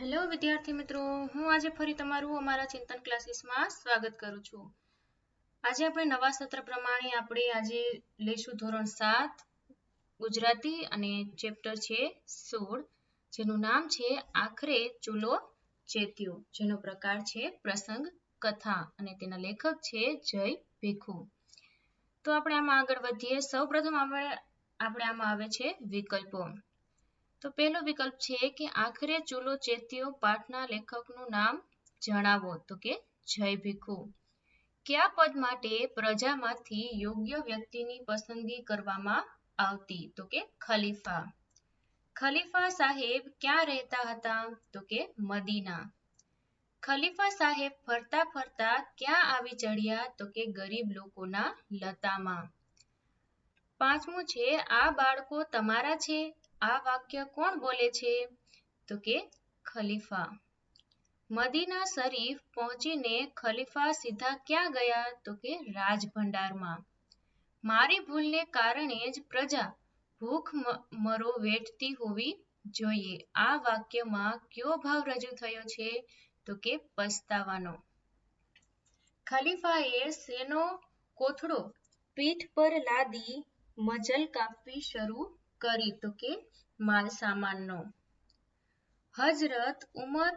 Hello વિદ્યાર્થી મિત્રો. હું આજે ફરી તમારું અમારા ચિંતન ક્લાસીસમાં સ્વાગત કરું છું. આજે આપણે નવા સત્ર પ્રમાણે આપણે આજે લઈશું ધોરણ સાત, ગુજરાતી અને ચેપ્ટર છે સોળ, જેનું નામ છે આખરે ચૂલો ચેત્યો, જેનો પ્રકાર છે પ્રસંગ કથા, અને તેના લેખક છે જય ભીખુ. તો આપણે આમાં આગળ વધીએ. સૌપ્રથમ આપણે આપણે આમાં આવે છે વિકલ્પો. તો પહેલો વિકલ્પ છે કે આખરે ચૂલો ચેત્યો પાઠના લેખકનું નામ જણાવો. તો કે જય ભીખુ. કયા પદ માટે પ્રજામાંથી યોગ્ય વ્યક્તિની પસંદગી કરવામાં આવતી? તો કે ખલીફા. ખલીફા સાહેબ ક્યાં રહેતા હતા? તો કે મદીના. ખલીફા સાહેબ ફરતા ફરતા ક્યાં આવી ચડ્યા? તો કે ગરીબ લોકોના લતામાં. પાંચમું છે, આ બાળકો તમારા છે? આ વાક્ય કોણ બોલે છે? તો કે ખલીફા. મદીના શરીફ પહોંચીને ખલીફા સીધા ક્યાં ગયા? તો કે રાજભંડારમાં. મારી ભૂલને કારણે જ પ્રજા ભૂખ મરો વેઠતી હોવી જોઈએ. આ વાક્યમાં કયો ભાવ રજૂ થયો છે? તો કે પસ્તાવાનો. ખલીફાએ સેનો કોથળો પીઠ પર લાદી, મજલ કાપવી શરૂ કરી તો કે માલ સામાનનો. હજરત ઉમર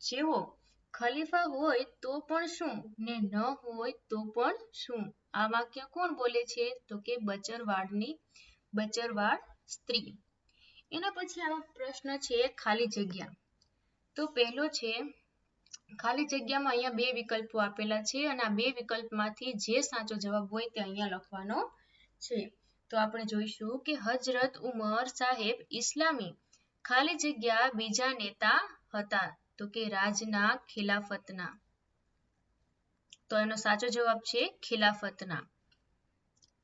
જેવો ખલીફા હોય તો પણ શું ને ન હોય તો પણ શું? આ વાક્ય કોણ બોલે છે? તો કે બચરવાડની બચરવાડ સ્ત્રી. એના પછી આનો પ્રશ્ન છે ખાલી જગ્યા. તો પહેલો છે, ખાલી જગ્યામાં અહીંયા બે વિકલ્પો આપેલા છે અને આ બે વિકલ્પમાંથી જે સાચો જવાબ હોય તે અહીંયા લખવાનો છે. તો આપણે જોઈશું કે હજરત ઉમર સાહેબ ઇસ્લામી ખાલી જગ્યા બીજા નેતા હતા તો કે રાજના ખિલાફતના. તો એનો સાચો જવાબ છે ખિલાફતના.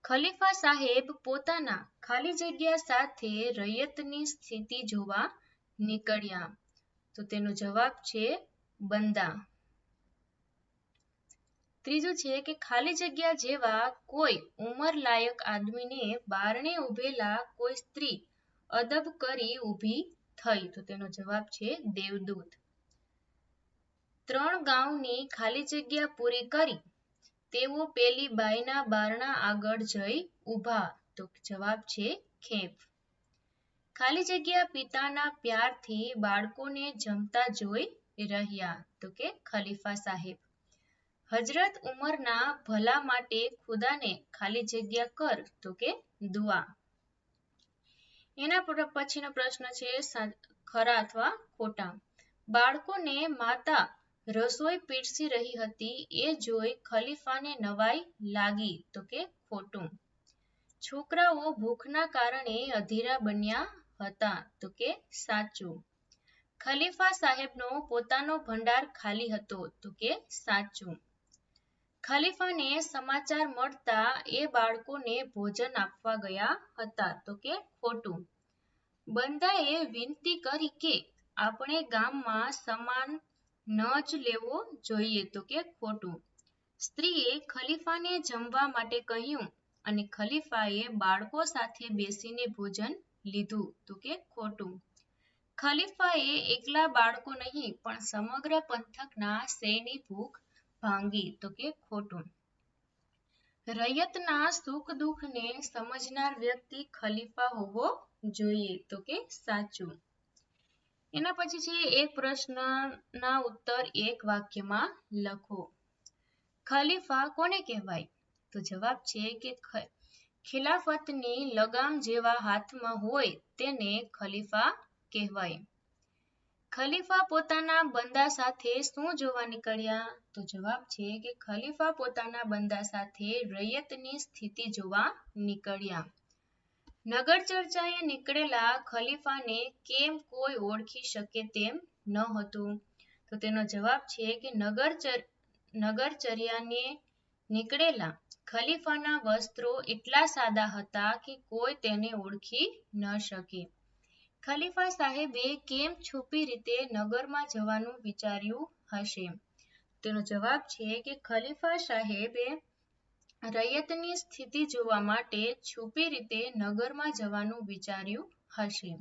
ખલીફા સાહેબ પોતાના ખાલી જગ્યા સાથે રૈયતની સ્થિતિ જોવા નીકળ્યા. તો તેનો જવાબ છે બંદા. ત્રીજું છે કે ખાલી જગ્યા જેવા કોઈ ઉંમર લાયક આદમીને બારણે ઉભેલા કોઈ સ્ત્રી અદબ કરી ઊભી થઈ. તો તેનો જવાબ છે દેવદૂત. ત્રણ ગાઉની ખાલી જગ્યા પૂરી કરી તેઓ પેલી બાઈના બારણા આગળ જઈ ઊભા. તો જવાબ છે ખેપ. ખાલી જગ્યા પિતાના પ્યારથી બાળકોને જમતા જોઈ રહ્યા. તો કે ખલીફા સાહેબ. હજરત ઉમરના ભલા માટે ખુદાને ખાલી જગ્યા કર તો કે દુઆ. એના પછીનો પ્રશ્ન છે ખરા અથવા ખોટા. બાળકોને માતા રસોઈ પીરસી રહી હતી, એ જોઈ ખલીફાને નવાઈ લાગી તો કે ખોટું. છોકરાઓ ભૂખના કારણે અધીરા બન્યા હતા તો કે સાચું. ખલીફા સાહેબનો પોતાનો ભંડાર ખાલી હતો તો કે સાચું. ખલીફાને સમાચાર મળતા એ બાળકોને ભોજન આપવા ગયા હતા. તો કે ખોટું. બંદાએ વિનંતી કરી કે આપણે ગામમાં સમાન ન જ લેવો જોઈએ. તો કે ખોટું. સ્ત્રીએ ખલીફાને જમવા માટે કહ્યું અને ખલીફાએ બાળકો સાથે બેસીને ભોજન લીધું. તો કે ખોટું. ખલીફાએ એકલા બાળકો નહીં, પણ સમગ્ર પંથકના શેની ભૂખ ભાંગી તો કે ખોટું. રૈયતના સુખ દુઃખને સમજનાર વ્યક્તિ ખલીફા હોવો જોઈએ તો કે સાચું. એના પછી છે એક પ્રશ્નના ઉત્તર એક વાક્યમાં લખો. ખલીફા કોને કહેવાય? તો જવાબ છે કે ખિલાફતની લગામ જેવા હાથમાં હોય તેને ખલીફા કહેવાય. ખલીફા પોતાના બંદા સાથે શું જોવા નીકળ્યા? તો જવાબ છે કે ખલીફા પોતાના બંદા સાથે રૈયતની સ્થિતિ જોવા નીકળ્યા. નગર ચર્ચાએ નીકળેલા ખલીફાને કેમ કોઈ ઓળખી શકે તેમ ન હતું. તો તેનો જવાબ છે કે નગર નગરચર્યાને નીકળેલા ખલીફાના વસ્ત્રો એટલા સાદા હતા કે કોઈ તેને ઓળખી ન શકે. ખલીફા સાહેબે કેમ છુપી રીતે નગરમાં જવાનું વિચાર્યું હશે? તેનો જવાબ છે કે ખલીફા સાહેબે રૈયતની સ્થિતિ જોવા માટે છુપી રીતે નગરમાં જવાનું વિચાર્યું હશે.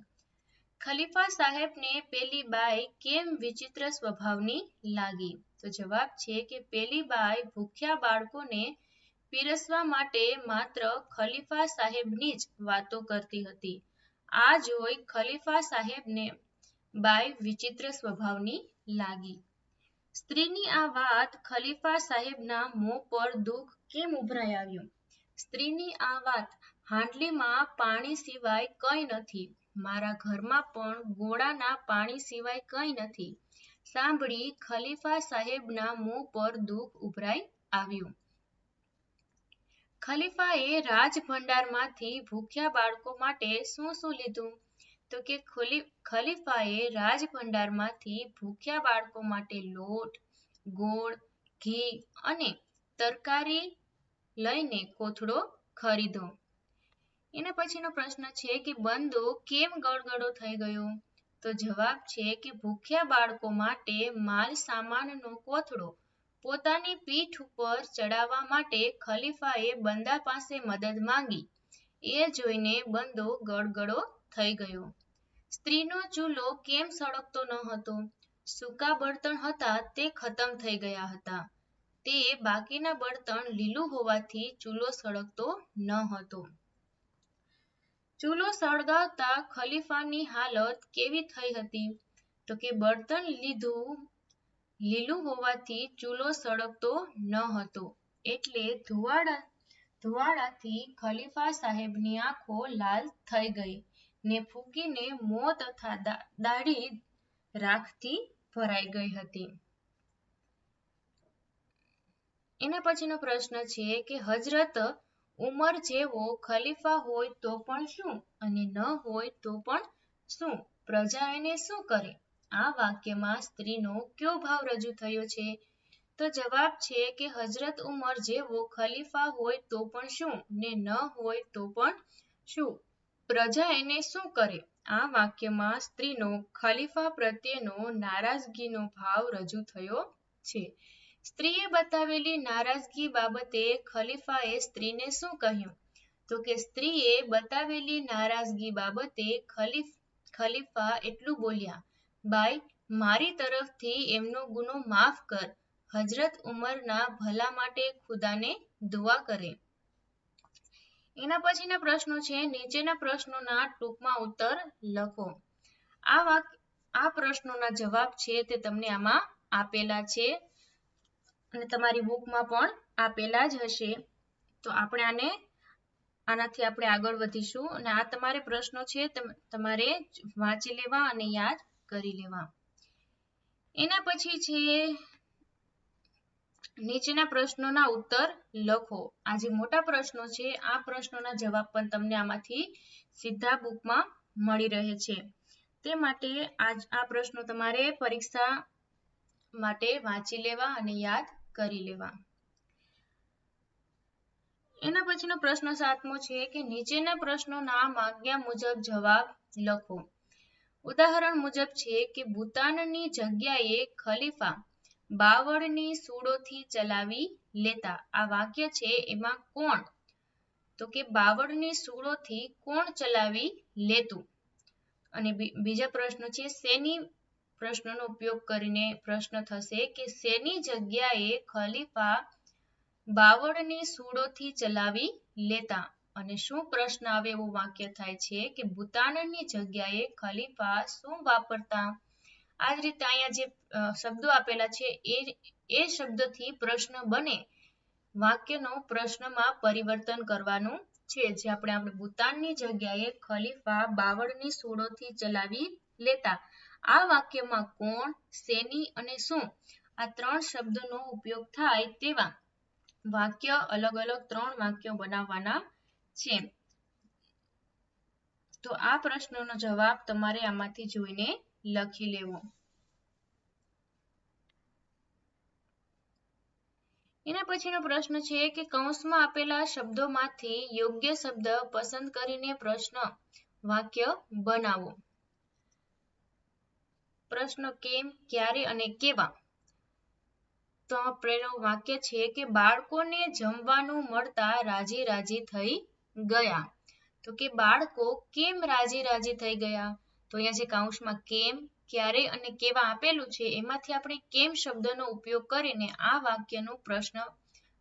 ખલીફા સાહેબને પેલી બાઈ કેમ વિચિત્ર સ્વભાવની લાગી? તો જવાબ છે કે પેલી બાઈ ભૂખ્યા બાળકોને પીરસવા માટે માત્ર ખલીફા સાહેબની જ વાતો કરતી હતી. આ જોઈ ખલીફા સાહેબને બાઈ વિચિત્ર સ્વભાવની લાગી. સ્ત્રીની આ વાત ખલીફા સાહેબના મોં પર દુઃખ કેમ ઉભરાઈ આવ્યું? સ્ત્રીની આ વાત હાંડલીમાં પાણી સિવાય કંઈ નથી. મારા ઘરમાં પણ ગોળાના પાણી સિવાય કંઈ નથી. સાંભળી ખલીફા સાહેબના મોં પર દુઃખ ઉભરાઈ આવ્યું. ખલીફાએ રાજભંડારમાંથી ભૂખ્યા બાળકો માટે શું શું લીધું? તો કે ખલીફાએ રાજભંડારમાંથી ભૂખ્યા બાળકો માટે લોટ, ગોળ, ઘી અને તરકારી લઈને કોથળો ખરીદો એના પછીનો પ્રશ્ન છે કે બંદો કેમ ગળગળો થઈ ગયો? તો જવાબ છે કે ભૂખ્યા બાળકો માટે માલ સામાનનો કોથળો પોતાની પીઠ ઉપર ચડાવવા માટે ખલીફાએ બંદા પાસે મદદ માંગી. એ જોઈને બંદો ગળગળો થઈ ગયો. સ્ત્રીનો ચૂલો કેમ સળગતો ન હતો? સૂકા બળતણ હતા, તે ખતમ થઈ ગયા હતા. તે બાકીના બળતણ લીલું હોવાથી ચૂલો સળગતો ન હતો. ચૂલો સળગાવતા ખલીફાની હાલત કેવી થઈ હતી? તો કે બળતણ લીધું લીલું હોવાથી ચૂલો સળગતો ન હતો. એટલે ધુવાડા, ધુવાડાથી ખલીફા સાહેબની આંખો લાલ થઈ ગઈ ને ફૂંકીને મોં તથા દાઢી રાખથી ભરાઈ ગઈ હતી. એના પછીનો પ્રશ્ન છે કે હજરત ઉમર જેવો ખલીફા હોય તો પણ શું? અને ન હોય તો પણ શું? પ્રજા એને શું કરે? આ વાક્યમાં સ્ત્રીનો કયો ભાવ રજૂ થયો છે? તો જવાબ છે કે હજરત ઉમર જેવો ખલીફા હોય તો પણ શું ને ન હોય તો પણ શું? પ્રજા એને શું કરે? આ વાક્યમાં સ્ત્રીનો ખલીફા પ્રત્યેનો નારાજગીનો ભાવ રજૂ થયો છે. સ્ત્રીએ બતાવેલી નારાજગી બાબતે ખલીફાએ સ્ત્રીને શું કહ્યું? તો કે સ્ત્રીએ બતાવેલી નારાજગી બાબતે ખલીફ, ખલીફા એટલું બોલ્યા બાઈ, મારી તરફથી એમનો ગુનો માફ કર. હજરત ઉમરના ભલા માટે ખુદાને દુઆ કરે. એના પછીના પ્રશ્નો છે, નીચેના પ્રશ્નોના ટૂંકમાં ઉત્તર લખો. આ વાક, આ પ્રશ્નોના જવાબ છે તે તમને આમાં આપેલા છે અને તમારી બુકમાં પણ આપેલા જ હશે. તો આપણે આને, આનાથી આપણે આગળ વધીશું અને આ તમારે પ્રશ્નો છે તમારે વાંચી લેવા અને યાદ કરી લેવા. એના પછી છે, નીચેના પ્રશ્નોના ઉત્તર લખો. આ જે મોટા પ્રશ્નો છે, આ પ્રશ્નોના જવાબ પણ તમને આમાંથી સીધા બુકમાં મળી રહે છે. તે માટે આ પ્રશ્નો તમારે પરીક્ષા માટે વાંચી લેવા અને યાદ કરી લેવા. એના પછીનો પ્રશ્ન સાતમો છે કે નીચેના પ્રશ્નોના માગ્યા મુજબ જવાબ લખો. ઉદાહરણ મુજબ છે કે ભૂતાનની જગ્યાએ ખલીફા બાવળની સૂળોથી ચલાવી લેતા. આ વાક્ય છે એમાં કોણ? તો કે બાવળની સૂળોથી કોણ ચલાવી લેતું? અને બીજા પ્રશ્ન છે, શેની પ્રશ્નનો ઉપયોગ કરીને પ્રશ્ન થશે કે શેની જગ્યાએ ખલીફા બાવળની સૂળોથી ચલાવી લેતા? અને શું પ્રશ્ન આવે એવું વાક્ય થાય છે કે ભૂતાનની જગ્યાએ ખલીફા શું વાપરતા? આ જ રીતે અહીંયા જે શબ્દો આપેલા છે એ એ શબ્દથી પ્રશ્ન બને. વાક્યનો પ્રશ્નમાં પરિવર્તન કરવાનું છે. જે આપણે આપણે ભૂતાનની જગ્યાએ ખલીફા બાવળની સોળોથી ચલાવી લેતા. આ વાક્યમાં કોણ, શેની અને શું? આ ત્રણ શબ્દનો ઉપયોગ થાય તેવા. વાક્ય અલગ અલગ ત્રણ વાક્યો બનાવવાના છે. તો આ પ્રશ્નનો જવાબ તમારે આમાંથી જોઈને લખી લેવો. એના પછીનો પ્રશ્ન છે કે કૌંસમાં આપેલા શબ્દોમાંથી યોગ્ય શબ્દ પસંદ કરીને પ્રશ્ન વાક્ય બનાવો. પ્રશ્ન કેમ ક્યારે અને કેવા? તો આપણેનો વાક્ય છે કે બાળકોને જમવાનું મળતા રાજી રાજી થઈ ગયા. તો કે બાળકો કેમ રાજી રાજી થઈ ગયા? તો અહીંયા જે કૌંસમાં કેમ, ક્યારે અને કેવા આપેલું છે, એમાંથી આપણે કેમ શબ્દનો ઉપયોગ કરીને આ વાક્યનું પ્રશ્ન,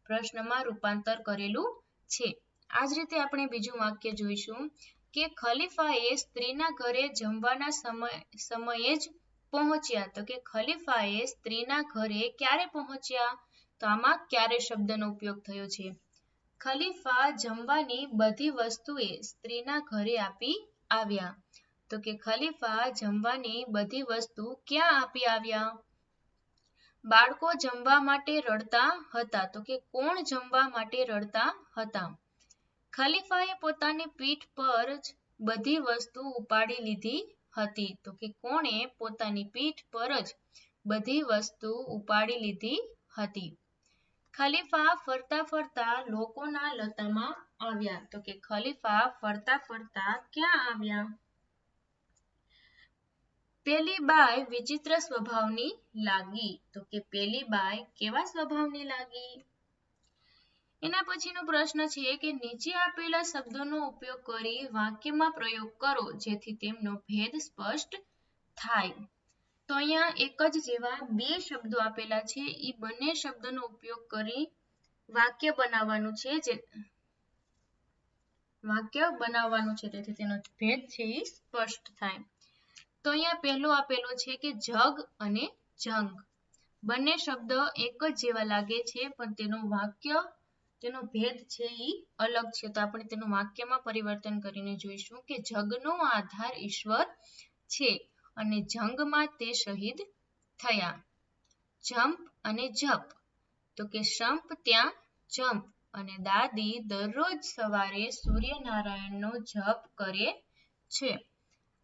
પ્રશ્નમાં રૂપાંતર કરેલું છે. આ જ રીતે આપણે બીજું વાક્ય જોઈશું કે ખલીફાએ સ્ત્રીના ઘરે જમવાના સમય, સમયે જ પહોંચ્યા. તો કે ખલીફાએ સ્ત્રીના ઘરે ક્યારે પહોંચ્યા? તો આમાં ક્યારે શબ્દનો ઉપયોગ થયો છે? ખલીફા જમવાની બધી વસ્તુએ સ્ત્રીના ઘરે આપી આવ્યા. તો કે ખલીફા જમવાની બધી વસ્તુ ક્યાં આપી આવ્યા? બાળકો જમવા માટે રડતા હતા. તો કે કોણ જમવા માટે રડતા હતા? ખલીફાએ પોતાની પીઠ પર જ બધી વસ્તુ ઉપાડી લીધી હતી. તો કે કોણે પોતાની પીઠ પર જ બધી વસ્તુ ઉપાડી લીધી હતી? ખલીફા ફરતા ફરતા લોકોના લતામાં આવ્યા. તો કે ખલીફા ફરતા ફરતા ક્યાં આવ્યા? પેલી બાઈ વિચિત્ર સ્વભાવની લાગી. તો કે પેલી બાઈ કેવા સ્વભાવની લાગી? એના પછીનો પ્રશ્ન છે કે નીચે આપેલા શબ્દોનો ઉપયોગ કરી વાક્યમાં પ્રયોગ કરો, જેથી તેમનો ભેદ સ્પષ્ટ થાય. તો અહીંયા એક જ જેવા બે શબ્દો આપેલા છે. એ બંને શબ્દનો ઉપયોગ કરી વાક્ય બનાવવાનું છે જે વાક્ય બનાવવાનું છે. તેથી તેનો ભેદ છે એ સ્પષ્ટ થાય. તો અહીંયા પહેલો આપેલો છે કે જગ અને જંગ. બંને શબ્દ એક જ જેવા લાગે છે, પણ તેનું વાક્ય, તેનો ભેદ છે એ અલગ છે. તો આપણે તેનું વાક્યમાં પરિવર્તન કરીને જોઈશું કે જગનો આધાર ઈશ્વર છે. અને જંગમાં તે શહીદ થયા. જંપ અને જપ. તો કે સંપ ત્યાં જંપ અને દાદી દરરોજ સવારે સૂર્યનારાયણનો જપ કરે છે.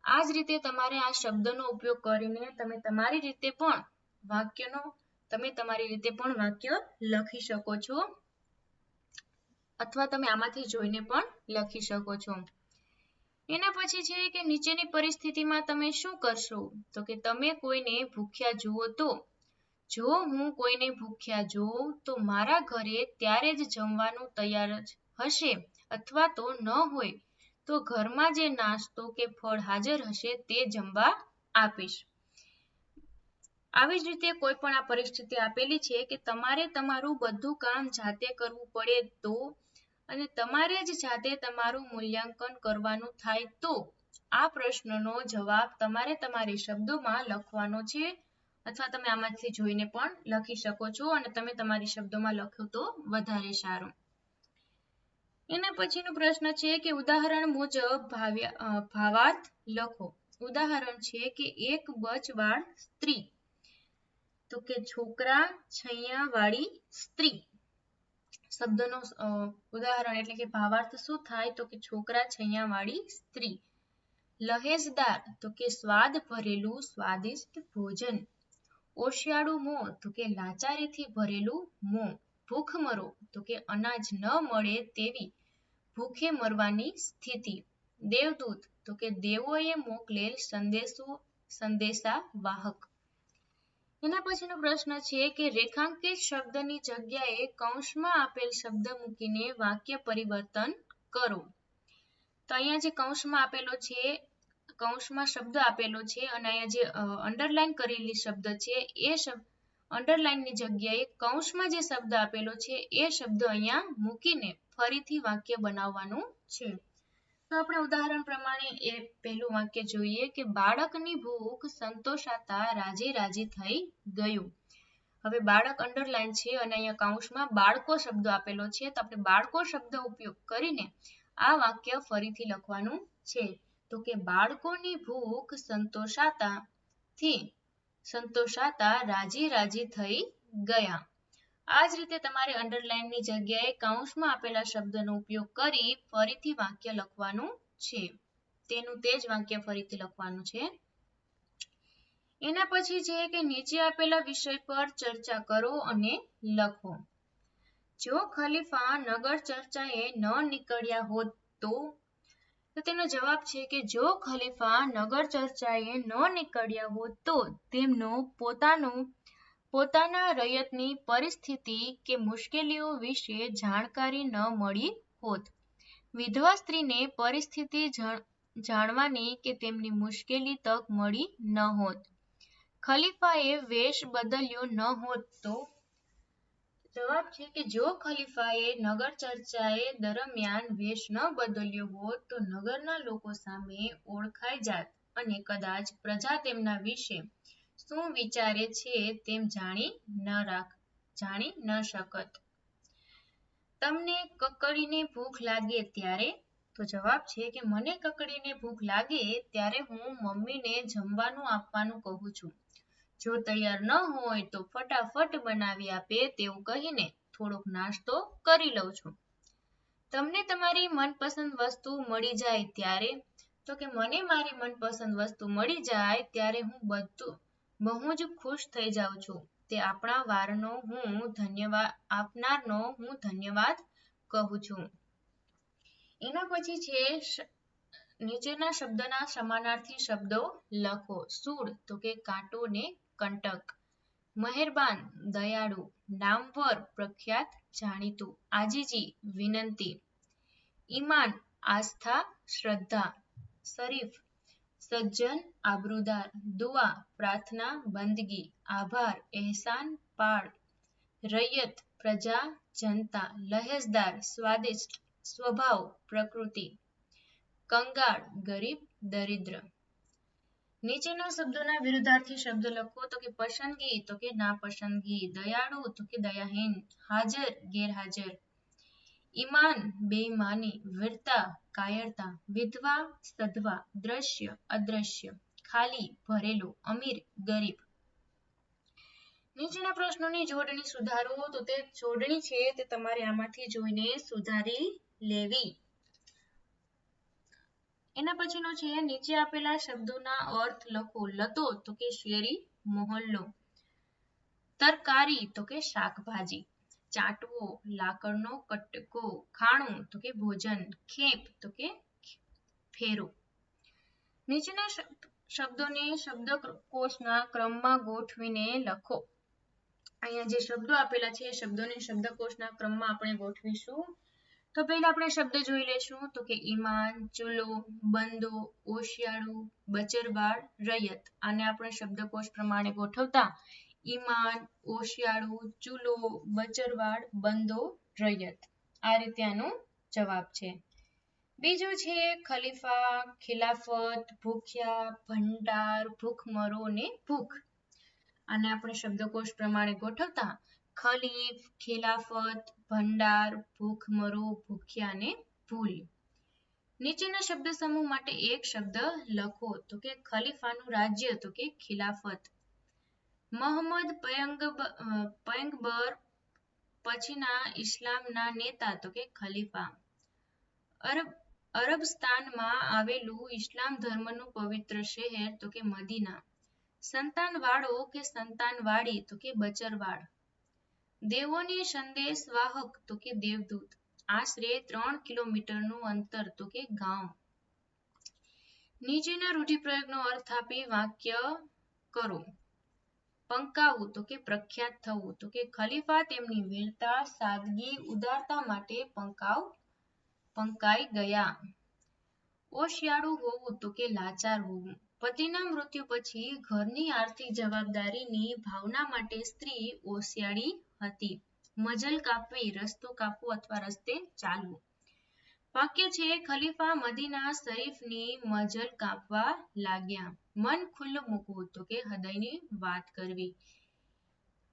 આ જ રીતે તમારે આ શબ્દનો ઉપયોગ કરીને તમે તમારી રીતે પણ વાક્યનો, તમે તમારી રીતે પણ વાક્ય લખી શકો છો. અથવા તમે આમાંથી જોઈને પણ લખી શકો છો. એના પછી છે કે નીચેની પરિસ્થિતિમાં તમે શું કરશો? તો કે તમે કોઈને ભૂખ્યા જુઓ તો. જો હું કોઈને ભૂખ્યા જોઉં, તો મારા ઘરે ત્યારે જ જમવાનું તૈયાર જ હશે અથવા તો ન હોય. તો ઘરમાં જે નાસ્તો કે ફળ હાજર હશે તે જમવા આપીશ. આવી જ રીતે કોઈ પણ આ પરિસ્થિતિ આપેલી છે કે તમારે તમારું બધું કામ જાતે કરવું પડે તો અને તમારે જ જાતે તમારું મૂલ્યાંકન કરવાનું થાય તો આ પ્રશ્નનો જવાબ તમારે તમારી શબ્દોમાં લખવાનો છે. અથવા તમે આમાંથી જોઈને પણ લખી શકો છો અને તમે તમારી શબ્દોમાં લખો તો વધારે સારું. એના પછીનો પ્રશ્ન છે કે ઉદાહરણ મુજબ ભાવાર્થ લખો. ઉદાહરણ છે કે એક બચવાળ સ્ત્રી. તો કે છોકરા છૈયા વાળી સ્ત્રી. શબ્દનો ઉદાહરણ એટલે કે ભાવાર્થ શું થાય તો કે છોકરા છૈયા વાળી સ્ત્રી. લહેજદાર તો કે સ્વાદ ભરેલું સ્વાદિષ્ટ ભોજન. ઓશિયાળું મોં તો કે લાચારીથી ભરેલું મોં. ભૂખમરો તો કે અનાજ ન મળે તેવી ભૂખે મરવાની સ્થિતિ. દેવદૂત તો કે દેવોએ મોકલેલ સંદેશો સંદેશા વાહક એના પછીનો પ્રશ્ન છે કે રેખાંકિત શબ્દની જગ્યાએ કૌંસમાં આપેલ શબ્દ મૂકીને વાક્ય પરિવર્તન કરો. તો અહીંયા જે કૌંસમાં આપેલો છે, કૌંસમાં શબ્દ આપેલો છે અને અહીંયા જે અંડરલાઈન કરેલી શબ્દ છે, એ શબ્દ અંડરલાઈનની જગ્યાએ કૌંસમાં જે શબ્દ આપેલો છે, એ શબ્દ અહીંયા મૂકીને ફરીથી વાક્ય બનાવવાનું છે. તો આપણે ઉદાહરણ પ્રમાણે એ પહેલું વાક્ય જોઈએ કે બાળકની ભૂખ સંતોષાતા રાજી રાજી થઈ ગયું. હવે બાળક અંડરલાઈન છે અને અહીંયા કાઉન્સમાં બાળકો શબ્દ આપેલો છે તો આપણે બાળકો શબ્દ ઉપયોગ કરીને આ વાક્ય ફરીથી લખવાનું છે. તો કે બાળકોની ભૂખ સંતોષાતા થી સંતોષાતા રાજી રાજી થઈ ગયા. આ જ રીતે તમારે અંડરલાઈનની જગ્યાએ કૌંસમાં આપેલા શબ્દનો ઉપયોગ કરી ફરીથી વાક્ય લખવાનું છે. તેનું તે જ વાક્ય ફરીથી લખવાનું છે. એના પછી છે કે નીચે આપેલા વિષય પર ચર્ચા કરો અને લખો. જો ખલીફા નગર ચર્ચાએ ન નીકળ્યા હોત તો? તો તેનો જવાબ છે કે જો ખલીફા નગર ચર્ચાએ ન નીકળ્યા હોત તો તેમનો પોતાનો પોતાના રયતની પરિસ્થિતિ કે મુશ્કેલીઓ વિશે જાણકારી ન મળી હોત. વિધવા સ્ત્રીને પરિસ્થિતિ જાણવાની કે તેમની મુશ્કેલી તક મળી ન હોત. ખલીફાએ વેશ બદલ્યો ન હોત તો? જવાબ છે કે જો ખલીફાએ નગર ચર્ચાએ દરમિયાન વેશ ન બદલ્યો હોત તો નગરના લોકો સામે ઓળખાઈ જાત અને કદાચ પ્રજા તેમના વિશે શું વિચારે છે તેમ જાણી ન રાખ, જાણી ન શકત. તમને કકડીને ભૂખ લાગે ત્યારે? તો જવાબ છે કે મને કકડીને ભૂખ લાગે ત્યારે હું મમ્મીને જમવાનું આપવાનું કહું છું. જો તૈયાર ન હોય તો ફટાફટ બનાવી આપે તેવું કહીને થોડોક નાસ્તો કરી લઉં છું. તમને તમારી મનપસંદ વસ્તુ મળી જાય ત્યારે? તો કે મને મારી મનપસંદ વસ્તુ મળી જાય ત્યારે હું બધું બહુ જ ખુશ થઈ જાઉં છું. તે આપણા વારનો હું ધન્યવાદ આપનારનો હું ધન્યવાદ કહું છું. એના પછી છે નીચેના શબ્દના સમાનાર્થી શબ્દો લખો. સૂળ, તો કે કાંટો ને કંટક. મહેરબાન, દયાળુ, નામવર, પ્રખ્યાત, જાણીતું. આજીજી, વિનંતી. ઈમાન, આસ્થા, શ્રદ્ધા. શરીફ સજ્જન, આબરૂદાર, દુઆ, પ્રાર્થના, બંદગી, આભાર એહસાન પાળ, રૈયત, પ્રજા, જનતા લહેજદાર સ્વાદિષ્ટ, સ્વભાવ, પ્રકૃતિ, કંગાળ, ગરીબ, દરિદ્ર. નીચેના શબ્દોના વિરુદ્ધાર્થી શબ્દ લખો તો કે પસંદગી, તો કે નાપસંદગી, દયાળુ, તો કે દયાહીન, હાજર, ગેરહાજર. ઈમાન, બેઈમાની, વીરતા, કાયરતા, વિધવા, સધવા, દ્રશ્ય, અદ્રશ્ય, ખાલી, ભરેલો, અમીર, ગરીબ. નીચેના પ્રશ્નોની જોડણી સુધારો તો તે જોડણી છે તે તમારે આમાંથી જોઈને સુધારી લેવી. એના પછીનો છે, નીચે આપેલા શબ્દોના અર્થ લખો. લતો તો કે શેરી, મોહલ્લો. તરકારી તો કે શાકભાજી. ચાટવો, લાકડનો કટકો, ખાણું, તો કે ભોજન, ખેપ, તો કે ફેરો. નીચેના શબ્દોને શબ્દકોશના ક્રમમાં ગોઠવીને લખો. અહીંયા જે શબ્દો આપેલા છે એ શબ્દોને શબ્દકોશના ક્રમમાં આપણે ગોઠવીશું. તો પહેલા આપણે શબ્દ જોઈ લેશું તો કે ઈમાન, ચૂલો, બંદો, ઓશિયાળું, બચરવાળ, રયત. આને આપણે શબ્દકોશ પ્રમાણે ગોઠવતા ઈમાન, ઓશિયાળું, ચૂલો બચરવાળ બંદો, રૈયત. આ રીતે આનો જવાબ છે. બીજો છે ખલીફા, ખિલાફત, ભૂખ્યા, ભંડાર, ભૂખમરો અને ભૂખ. અને આપણે શબ્દકોશ પ્રમાણે ગોઠવતા ખલીફ, ખિલાફત, ભંડાર, ભૂખમરો, ભૂખ્યા ને ભૂલ. નીચેના શબ્દ સમૂહ માટે એક શબ્દ લખો તો કે ખલીફાનું રાજ્ય તો કે ખિલાફત. મોહમ્મદ પયંગબર પછીના ઇસ્લામના નેતા તો કે ખલીફા. અરબ અરબસ્તાનમાં આવેલું ઇસ્લામ ધર્મનું પવિત્ર શહેર તો કે મદીના. સંતાનવાળો કે સંતાનવાળી તો કે બચરવાળ. દેવોની સંદેશ વાહક તો કે દેવદૂત. આશરે ત્રણ કિલોમીટરનું અંતર તો કે ગામ. નીચેના રૂઢિપ્રયોગનો અર્થ આપી વાક્ય કરો. પંકાવું તો કે પ્રખ્યાત થવું, તો કે ખલીફા તેમની વીરતા, સાદગી, ઉદારતા માટે પંકાવ, પંકાઈ ગયા. ઓશિયાળું હોવું, તો કે લાચાર હોવું. પતિના મૃત્યુ પછી ઘરની આર્થિક જવાબદારીની ભાવના માટે સ્ત્રી ઓશિયાળી હતી. મજલ કાપવી, રસ્તો કાપવો અથવા રસ્તે ચાલવું. વાક્ય છે, ખલીફા મદીના શરીફની મજલ કાપવા લાગ્યા. મન ખુલ્લું મૂકવું તો કે હૃદયની વાત કરવી.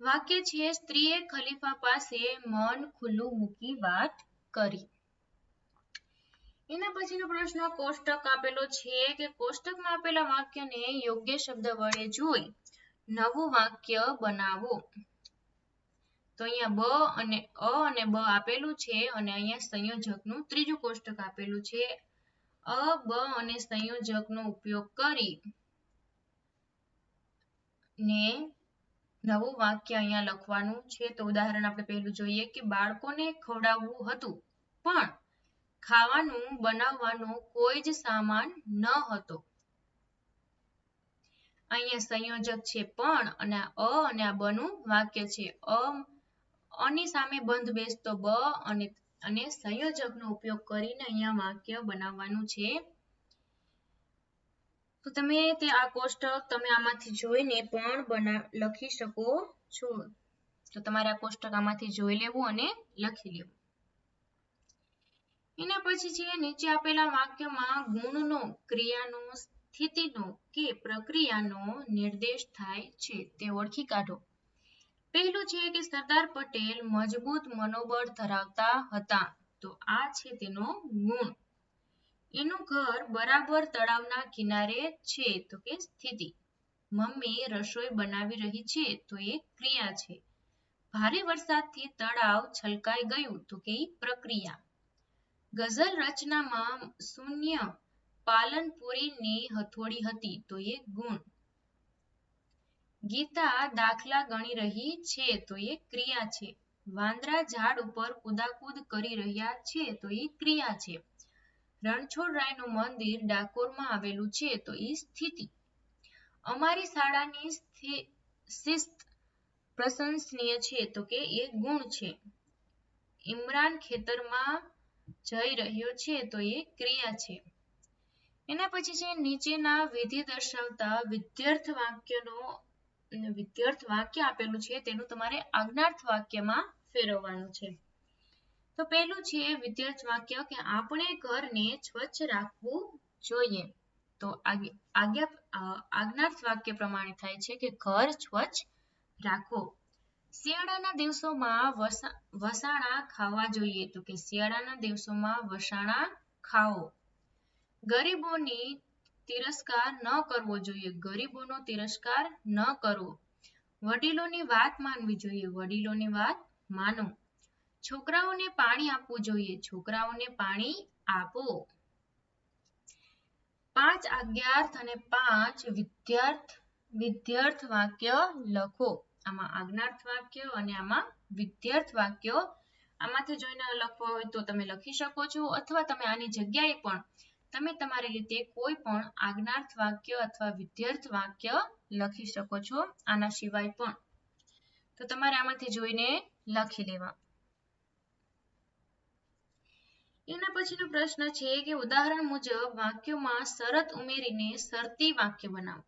વાક્ય છે, સ્ત્રીએ ખલીફા પાસે મન ખુલ્લું મૂકી વાત કરી. એના પછીનો પ્રશ્ન કોષ્ટક આપેલો છે કે કોષ્ટકમાં આપેલા વાક્યને યોગ્ય શબ્દ વડે જોઈ નવું વાક્ય બનાવો. તો અહીંયા બ અને અ અને બ આપેલું છે અને અહીંયા સંયોજકનું ત્રીજું કોષ્ટક આપેલું છે. અ, બ અને સંયોજકનો ઉપયોગ કરી ને નવું વાક્ય અહીંયા લખવાનું છે. તો ઉદાહરણ આપણે પહેલું જોઈએ કે બાળકોને ખવડાવવું હતું, પણ ખાવાનું બનાવવાનો કોઈ જ સામાન ન હતો. અહીંયા સંયોજક છે પણ અને અ અને આ બનું વાક્ય છે. અ અની સામે બંધ બેસતો બ અને અને સંયોજકનો ઉપયોગ કરીને અહીંયા વાક્ય બનાવવાનું છે. તો તમે તે આ કોષ્ટક તમે આમાંથી જોઈને પણ બના, લખી શકો છો. તો તમારે આ કોષ્ટક આમાંથી જોઈ લેવું અને લખી લેવું. એના પછી છે નીચે આપેલા વાક્યમાં ગુણનો, ક્રિયાનો, સ્થિતિનો કે પ્રક્રિયાનો નિર્દેશ થાય છે. તે ઓળખી કાઢો. પહેલું છે કે સરદાર પટેલ મજબૂત મનોબળ ધરાવતા હતા. તો આ છે તેનો ગુણ. એનું ઘર બરાબર તળાવના કિનારે છે. તો કે સ્થિતિ. મમ્મી રસોઈ બનાવી રહી છે. તો એ ક્રિયા છે. ભારે વરસાદથી તળાવ છલકાઈ ગયું. તો કે પ્રક્રિયા. ગઝલ રચનામાં શૂન્ય પાલનપુરીની હથોડી હતી. તો એ ગુણ. ગીતા દાખલા ગણી રહી છે તો એ ક્રિયા છે. વાંદરા ઝાડ ઉપર કુદાકુદ કરી રહ્યા છે તો એ ક્રિયા છે. રણછોડરાયનું મંદિર ડાકોરમાં આવેલું છે તો એ સ્થિતિ. અમારી શાળાની શિસ્ત પ્રશંસનીય છે તો કે એ ગુણ છે. ઇમરાન ખેતરમાં જઈ રહ્યો છે તો એ ક્રિયા છે. એના પછી છે નીચેના વિધિ દર્શાવતા વિદ્યાર્થ વાક્યનો વિદ્યાર્થ વાક્ય આપેલું છે, તેનું તમારે આજ્ઞાર્થ વાક્યમાં ફેરવવાનું છે. તો પહેલું છે વિદ્યાર્થ વાક્ય કે આપણે ઘરને સ્વચ્છ રાખવું જોઈએ. તો આજ્ઞા આજ્ઞાર્થ વાક્ય પ્રમાણે થાય છે કે ઘર સ્વચ્છ રાખો. શિયાળાના દિવસોમાં વસાણા ખાવા જોઈએ. તો કે શિયાળાના દિવસોમાં વસાણા ખાઓ. ગરીબોની તિરસ્કાર ન કરવો જોઈએ. ગરીબોનો તિરસ્કાર ન કરવો. વડીલોની વાત માનવી જોઈએ. વડીલોની વાત માનો. છોકરાઓને પાણી આપવું જોઈએ. છોકરાઓને પાણી આપો. પાંચ આજ્ઞાર્થ અને પાંચ વિદ્યાર્થ વિદ્યાર્થ વાક્ય લખો. આમાં આજ્ઞાર્થ વાક્ય અને આમાં વિદ્યાર્થ વાક્યો આમાંથી જોઈને લખવા હોય તો તમે લખી શકો છો અથવા તમે આની જગ્યાએ પણ તમે તમારી રીતે કોઈ પણ આજ્ઞાર્થ વાક્ય અથવા વિદ્યાર્થ વાક્ય લખી શકો છો. આના સિવાય પણ. તો તમારે આમાંથી જોઈને લખી લેવા. એના પછીનો પ્રશ્ન છે કે ઉદાહરણ મુજબ વાક્યોમાં શરત ઉમેરીને શરતી વાક્ય બનાવો.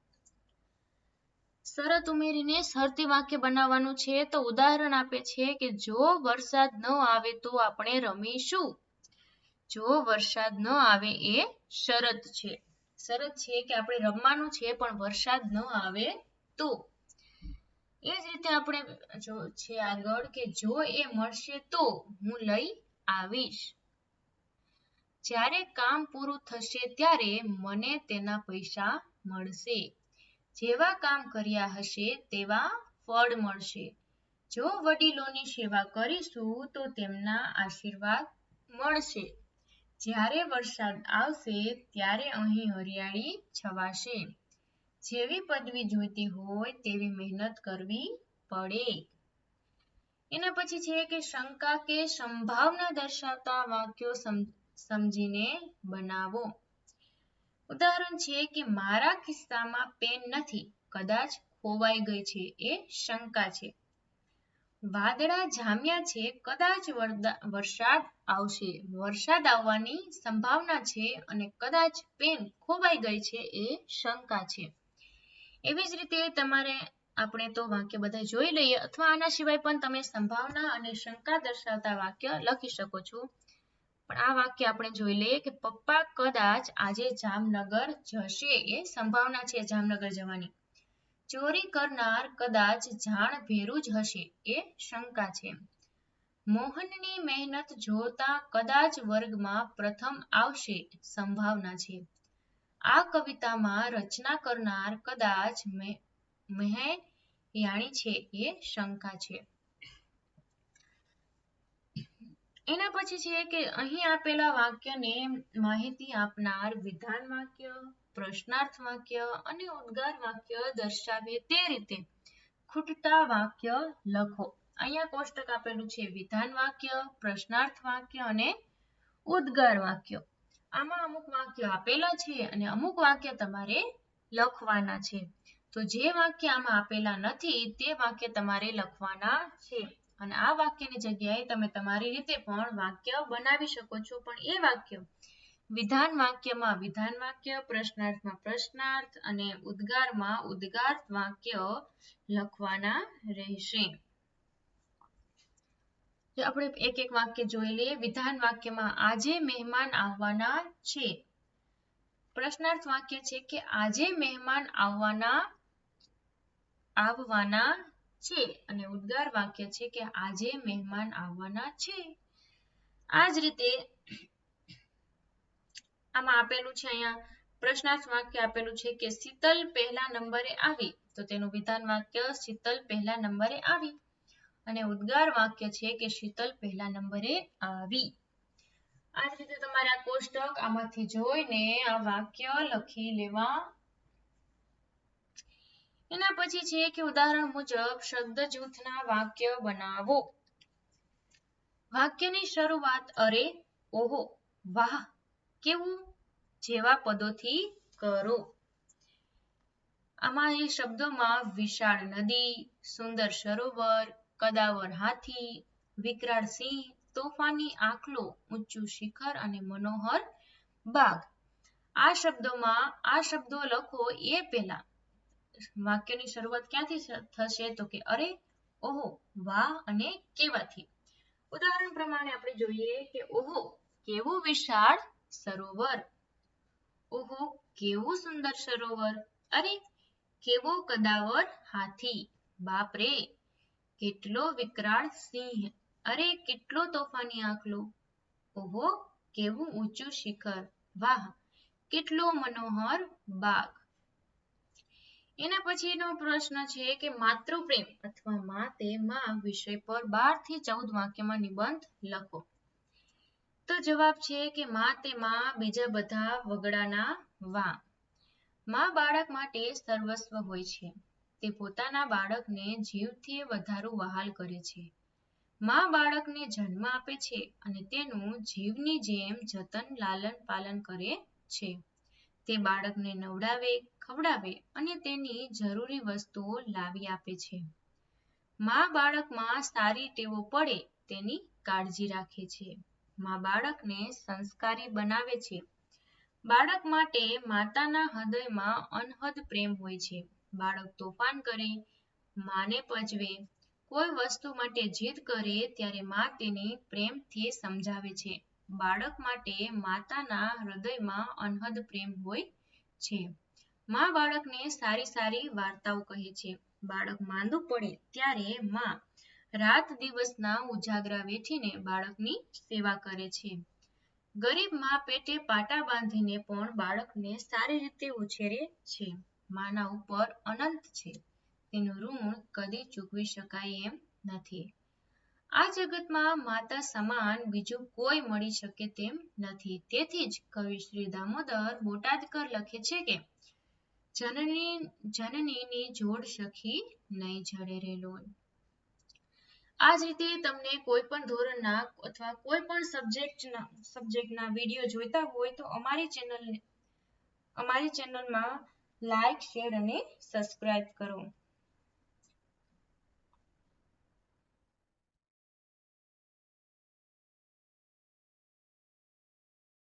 શરત ઉમેરીને શરતી વાક્ય બનાવવાનું છે તો ઉદાહરણ આપે છે કે જો વરસાદ ન આવે તો આપણે રમીશું. જો વરસાદ ન આવે એ શરત છે. શરત છે કે આપણે રમવાનું છે પણ વરસાદ ન આવે તો. એ જ રીતે આપણે જો છે આગળ કે જો એ મળશે તો હું લઈ આવીશ. જ્યારે કામ પૂરું થશે ત્યારે મને તેના પૈસા મળશે. જેવા કામ કર્યા હશે તેવા ફળ મળશે. જો વડીલોની સેવા કરીશું તો તેમના આશીર્વાદ મળશે. જ્યારે વરસાદ આવશે ત્યારે અહીં હરિયાળી છવાશે. જેવી પદવી જોઈતી હોય તેવી મહેનત કરવી પડે. એના પછી છે કે શંકા કે સંભાવના દર્શાવતા વાક્યો સમજીને બનાવો. ઉદાહરણ છે કે મારા કિસ્સામાં પેન નથી, કદાચ ખોવાઈ ગઈ છે એ શંકા છે. વાદળા જામ્યા છે, કદાચ વરસાદ આવશે. વરસાદ આવવાની સંભાવના છે અને કદાચ પેન ખોવાઈ ગઈ છે એ શંકા છે. એવી જ રીતે તમારે, આપણે તો વાક્ય બધા જોઈ લઈએ, અથવા આના સિવાય પણ તમે સંભાવના અને શંકા દર્શાવતા વાક્ય લખી શકો છો. પણ આ વાક્ય આપણે જોઈ લઈએ કે પપ્પા કદાચ આજે જામનગર જશે એ સંભાવના છે, જામનગર જવાની. ચોરી કરનાર કદાચ જાણ ભેરું જ હશે એ શંકા છે. મોહનની મહેનત જોતા કદાચ વર્ગમાં પ્રથમ આવશે સંભાવના છે. આ કવિતામાં રચના કરનાર કદાચ મેહયાણી છે એ શંકા છે. એના પછી છે કે અહીં આપેલા વાક્યને માહિતી આપનાર વિધાન વાક્ય પ્રશ્નાર્થ વાક્ય અને ઉદ્ગાર વાક્ય દર્શાવે તે રીતે. ખૂટતા વાક્ય લખો. અહીંયા કોષ્ટક આપેલું છે વિધાન વાક્ય, પ્રશ્નાર્થ વાક્ય અને ઉદ્ગાર વાક્ય. આમાં અમુક વાક્ય આપેલા છે અને અમુક વાક્ય તમારે લખવાના છે. તો જે વાક્ય આમાં આપેલા નથી, તે વાક્ય તમારે લખવાના છે. અને આ વાક્યની જગ્યાએ તમે તમારી રીતે પણ વાક્ય બનાવી શકો છો. પણ એ વાક્ય વિધાન વાક્યમાં વિધાન વાક્ય, પ્રશ્નાર્થમાં પ્રશ્નાર્થ અને ઉદ્ગારમાં ઉદ્ગાર્થ વાક્ય લખવાના રહેશે. આપણે એક એક વાક્ય જોઈ લઈએ, વિધાન વાક્યમાં આજે મહેમાન આવવાના છે. પ્રશ્નાર્થ વાક્ય છે કે આજે મહેમાન આવવાના આવવાના છે અને ઉદ્ગાર વાક્ય છે કે આજે મહેમાન આવવાના છે. આ જ રીતે આમાં આપેલું છે અહીંયા પ્રશ્નાર્થ વાક્ય આપેલું છે કે શીતલ પહેલા નંબરે આવી. તો તેનું વિધાન વાક્ય, શીતલ પહેલા નંબરે આવી. અને ઉદ્ગાર વાક્ય છે કે શીતલ પહેલા નંબરે આવી. આ જ રીતે તમારે આ કોષ્ટક આમાંથી જોઈને આ વાક્ય લખી લેવા. એના પછી છે કે ઉદાહરણ મુજબ, શબ્દ જૂથના વાક્ય બનાવો. વાક્યની શરૂઆત અરે, ઓહો, વાહ કેવું? જેવા પદોથી કરો. આમાં એ શબ્દોમાં વિશાળ નદી, સુંદર સરોવર, કદાવર હાથી, વિકરાળ સિંહ, તોફાની આખલો, ઊંચું શિખર અને મનોહર બાગ. આ શબ્દોમાં, આ શબ્દો લખો એ પહેલા. વાક્યની શરૂઆત ક્યાંથી થશે તો કે, અરે, ઓહો, વાહ અને કેવાથી. ઉદાહરણ પ્રમાણે આપણે જોઈએ કે, ઓહો, કેવું વિશાળ સરોવર? ઓહો, કેવું સુંદર સરોવર. અરે, કેવો કદાવર હાથી. બાપ રે કેટલો વિકરાળ સિંહ. અરે, કેટલો તોફાની આખલો ઓહો, કેવું ઊંચું શિખર. વાહ, કેટલો મનોહર બાગ. એના પછીનો પ્રશ્ન છે કે માતૃપ્રેમ અથવા માતે મા વિષય પર બારથી ચૌદ વાક્યમાં નિબંધ લખો. જવાબ છે કે માં તે માં, બીજા બધા વગડાના વા. માં બાળક માટે સર્વસ્વ હોય છે. તે પોતાના બાળકને જીવથી વધારો વહાલ કરે છે. માં બાળકને જન્મ આપે છે અને તેનું જીવની જેમ જતન, લાલન પાલન કરે છે. તે બાળકને નવડાવે, ખવડાવે અને તેની જરૂરી વસ્તુઓ લાવી આપે છે. માં બાળકમાં સારી ટેવો પડે તેની કાળજી રાખે છે. માં બાળકને સંસ્કારી બનાવે છે. બાળક માટે માતાના હૃદયમાં અનહદ પ્રેમ હોય છે. બાળક તોફાન કરે, માને પજવે, કોઈ વસ્તુ માટે જીદ કરે ત્યારે માં તેને પ્રેમથી સમજાવે છે. બાળક માટે માતાના હૃદયમાં અનહદ પ્રેમ હોય છે. માં બાળકને સારી સારી વાર્તાઓ કહે છે. બાળક માંદું પડે ત્યારે માં રાત દિવસના ઉજાગરા વેઠીને બાળકની સેવા કરે છે. ગરીબમાં પેટે પાટા બાંધીને પણ બાળકને સારી રીતે ઉછેરે છે. માના ઉપર અનંત છે. તેનું ઋણ કદી ચૂકવી શકાય એમ નથી. આ જગતમાં માતા સમાન બીજું કોઈ મળી શકે તેમ નથી. તેથી જ કવિ શ્રી દામોદર બોટાદકર લખે છે કે, જનની, જનનીની જોડ સખી નહીં જડે રે લોલ આ જ રીતે તમને કોઈ પણ ધોરણના અથવા કોઈ પણ સબ્જેક્ટના સબ્જેક્ટના વીડિયો જોઈતા હોય તો અમારી ચેનલને, અમારી ચેનલમાં લાઈક, શેર અને સબસ્ક્રાઇબ કરો.